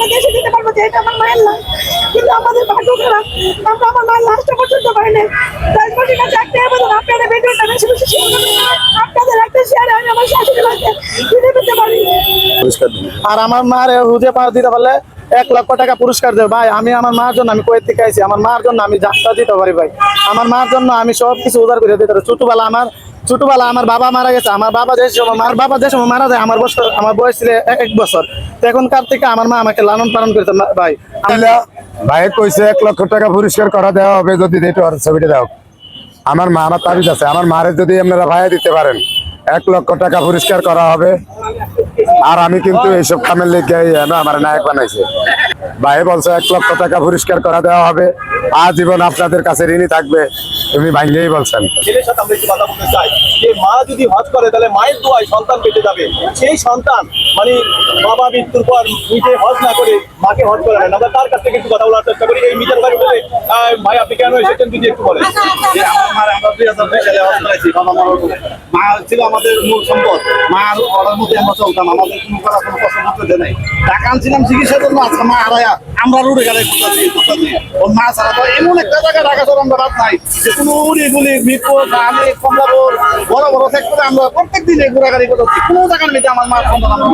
আমরা দেশে দিতে পারব যে এটা আমার মায়ের লাশ। কিন্তু আমাদের ভাগ্য খারাপ আমরা আমার মায়ের লাশটা পর্যন্ত পাই না তাই কাছে একটা আবেদন আপনারা ভিডিওটা বেশি বেশি শেয়ার আপনাদের একটা শেয়ারে আমি আমার শাশুড়ি মাকে ফিরে পেতে পারি। আর আমার মার হুদে পা দিতে পারলে এক লক্ষ টাকা পুরস্কার দেবে। ভাই আমি আমার মার জন্য আমি কয়েক থেকে আইছি? আমার মার জন্য আমি যাত্রা দিতে পারি ভাই। আমার মার জন্য আমি সব কিছু উদার করে দিতে পারি। ছোটবেলা আমার ছোটবেলা আমার বাবা মারা গেছে। আমার বাবা যে সময় মার বাবা যে সময় মারা যায় আমার বছর আমার বয়স ছিল এক- বছর। এখনকার থেকে আমার মা আমাকে লালন পালন করেছে ভাই। ভাই কইছে এক লক্ষ টাকা পুরস্কার করা দেওয়া হবে যদি ছবিটা দাও। আমার মা আমার তাবিজ আছে। আমার মারে যদি আপনারা ভাইয়া দিতে পারেন, এক লক্ষ টাকা পুরস্কার করা হবে। আর আমি কিন্তু এইসব কামের লেগে আমার নায়ক বানাইছে। ভাই বলছে এক লক্ষ টাকা পুরস্কার করা দেওয়া হবে। আজীবন আপনাদের কাছে ঋণী থাকবে তুমি ভাঙ্গেই বলছেন। ছেলের সাথে আমরা একটু কথা বলতে চাই। যে মা যদি হজ করে তাহলে মায়ের দোয়ায় সন্তান পেতে যাবে। সেই সন্তান মানে বাবা মৃত্যুর পর নিজে হজ না করে মাকে হজ করে আমরা তার কাছ থেকে একটু কথা বলার চেষ্টা করি। এই মিজান ভাই বলে ভাই আপনি কেন এসেছেন যদি একটু বলেন। মা ছিল আমাদের মূল সম্পদ। মার অর্ডার মধ্যে আমরা চলতাম, আমাদের কোনো করা কোনো কষ্ট করতে নাই। টাকা আনছিলাম চিকিৎসার জন্য, আজকে মা হারায়া আমরা রুড়ে গেলে ওর মা ছাড়া তো এমন একটা জায়গায় ঢাকা শহর আমরা রাত নাই, যে কোনো উড়ি গুলি বিপদ গানে কমলাপুর, বড় বড় সেক্টরে আমরা প্রত্যেক দিনে ঘোরাঘুরি করতেছি কোনো জায়গার মধ্যে আমার মার সন্তান আমরা।